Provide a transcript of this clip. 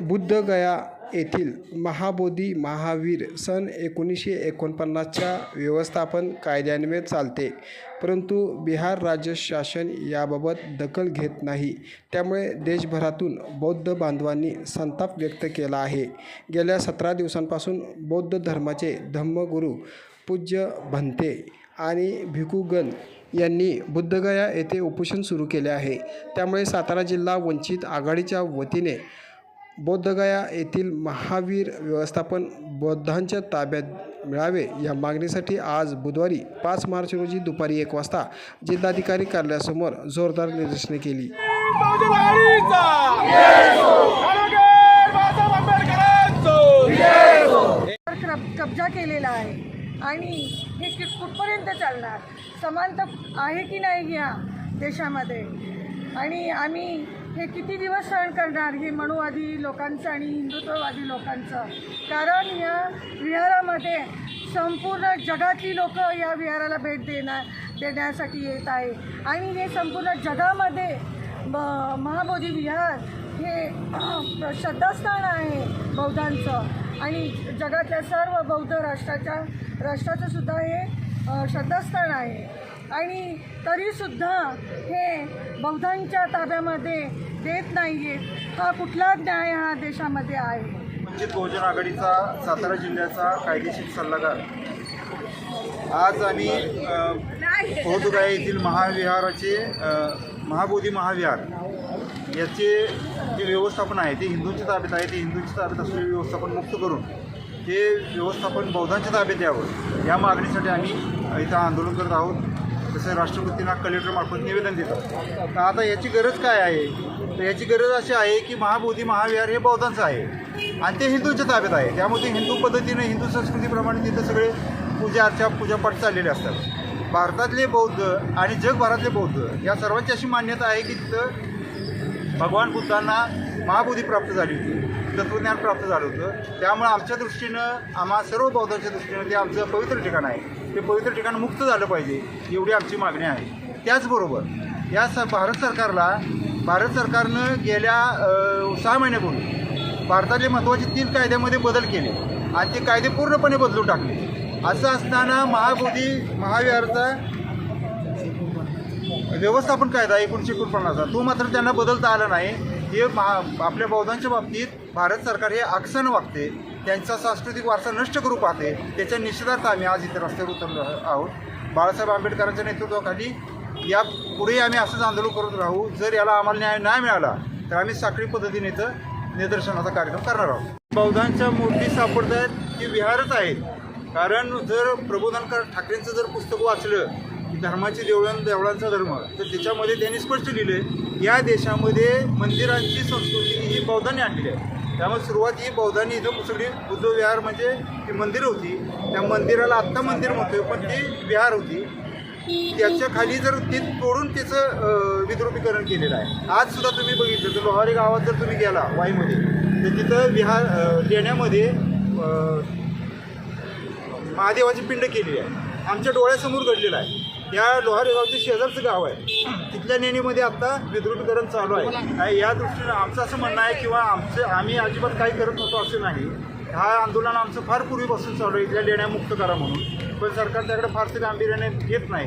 बुद्धगया येथील महाबोधी महावीर सन एकोणीसशे एकोणपन्नासच्या व्यवस्थापन कायद्यान्वये चालते. परंतु बिहार राज्य शासन याबाबत दखल घेत नाही. त्यामुळे देशभरातून बौद्ध बांधवांनी संताप व्यक्त केला आहे. गेल्या सतरा दिवसांपासून बौद्ध धर्माचे धम्मगुरू पूज्य भंते आणि भिकुगण यांनी बुद्धगया येथे उपोषण सुरू केले आहे. त्यामुळे सातारा जिल्हा वंचित आघाडीच्या वतीने बौद्धगया येथील महावीर व्यवस्थापन बौद्धांच्या ताब्यात मिळावे या मागणीसाठी आज बुधवारी पाच मार्च रोजी दुपारी एक वाजता जिल्हाधिकारी कार्यालयासमोर जोरदार निदर्शने केली. कब्जा केलेला आहे. आणि हे कि कुठपर्यंत चालणार? समानता आहे की नाही या देशामध्ये? आणि आम्ही हे किती दिवस सहन करणार हे मनुवादी लोकांचं आणि हिंदुत्ववादी लोकांचं? कारण या विहारामध्ये संपूर्ण जगातली लोक या विहाराला भेट देणार देण्यासाठी येत आहे. आणि हे संपूर्ण जगामध्ये ब महाबोधी विहार हे श्रद्धास्थान आहे बौद्धांचं. आणि जगातल्या सर्व बौद्ध राष्ट्राच्या राष्ट्राचं सुद्धा हे अ, श्रद्धास्थान आहे. आणि तरीसुद्धा हे बौद्धांच्या ताब्यामध्ये देत नाही आहेत हा कुठला न्याय हा देशामध्ये आहे? वंचित बहुजन आघाडीचा सातारा जिल्ह्याचा कायदेशीर सल्लागार. आज आम्ही अ, बौद्धगया येथील महाविहाराचे महाबोधी महाविहार याचे जे व्यवस्थापन आहे ते हिंदूंच्या ताब्यात आहे ते हिंदूंच्या ताब्यात असलेले व्यवस्थापन मुक्त करून हे व्यवस्थापन बौद्धांच्या ताब्यात यावं. या मागणीसाठी आम्ही इथं आंदोलन करत आहोत. तसं राष्ट्रपतींना कलेक्टरमार्फत निवेदन देतो. तर आता याची गरज काय आहे? तर याची गरज अशी आहे की महाबोधी महाविहार हे बौद्धांचं आहे आणि ते हिंदूंच्या ताब्यात आहे. त्यामध्ये हिंदू पद्धतीने हिंदू संस्कृतीप्रमाणे तिथं सगळे पूजा अर्चा पूजापाठ चाललेले असतात. भारतातले बौद्ध आणि जगभरातले बौद्ध या सर्वांची अशी मान्यता आहे की तिथं भगवान बुद्धांना महाबोधी प्राप्त झाली होती. तत्वज्ञान प्राप्त झालं होतं. त्यामुळे आमच्या दृष्टीनं आम्हा सर्व बौद्धांच्या दृष्टीनं ते आमचं पवित्र ठिकाण आहे. ते पवित्र ठिकाण मुक्त झालं पाहिजे एवढी आमची मागणी आहे. त्याचबरोबर या स भारत सरकारला भारत सरकारनं गेल्या सहा महिन्यापूर्वी भारतातले महत्त्वाचे तीन कायद्यामध्ये बदल केले आणि ते कायदे पूर्णपणे बदलून टाकले. असं असताना महाबोधी महाविहारचा व्यवस्थापन कायदा एकोणीसशे एकोणपन्नासचा तो मात्र त्यांना बदलता आला नाही. हे महा आपल्या बौद्धांच्या बाबतीत भारत सरकार हे आकसन वागते त्यांचा सांस्कृतिक वारसा नष्ट करू पाहते त्याच्या निषेधार्थ आम्ही आज इथे रस्त्यावर उतरलो आहोत. बाळासाहेब आंबेडकरांच्या नेतृत्वाखाली या पुढे आम्ही असंच आंदोलन करत राहू जर याला आम्हाला न्याय नाही मिळाला तर आम्ही साखळी पद्धतीने इथं निदर्शनाचा कार्यक्रम करणार आहोत. बौद्धांच्या मूर्ती सापडत आहेत ती विहारच आहेत. कारण जर प्रबोधनकर ठाकरेंचं जर पुस्तक वाचलं धर्माची देवळां देवळांचा धर्म. तर त्याच्यामध्ये त्यांनी स्पष्ट लिहिलं या देशामध्ये मंदिरांची संस्कृती ही बौद्धांनी आणलेली आहे. त्यामुळे सुरुवात ही बौद्धांनी इथं कुसळली बुद्ध विहार म्हणजे ती मंदिरं होती. त्या मंदिराला आत्ता मंदिर म्हणतोय पण ती विहार होती. त्याच्याखाली जर ते तोडून त्याचं विद्रुपीकरण केलेलं आहे. आज सुद्धा तुम्ही बघितलं तर लोहारी गावात जर तुम्ही गेला वाईमध्ये तर तिथं विहार लेण्यामध्ये महादेवाची पिंड केलेली आहे. आमच्या डोळ्यासमोर घडलेलं आहे. या लोहारी गावचे शेजारचं गाव आहे. तिथल्या नेणीमध्ये आता विद्रुपीकरण चालू आहे. आणि या दृष्टीनं आमचं असं म्हणणं आहे किंवा आमचं आम्ही अजिबात काही करत नव्हतो असं नाही. हा आंदोलन आमचं फार पूर्वीपासून चालू आहे. इथल्या लेण्या मुक्त करा म्हणून. पण सरकार त्याकडे फारसे गांभीर्याने घेत नाही.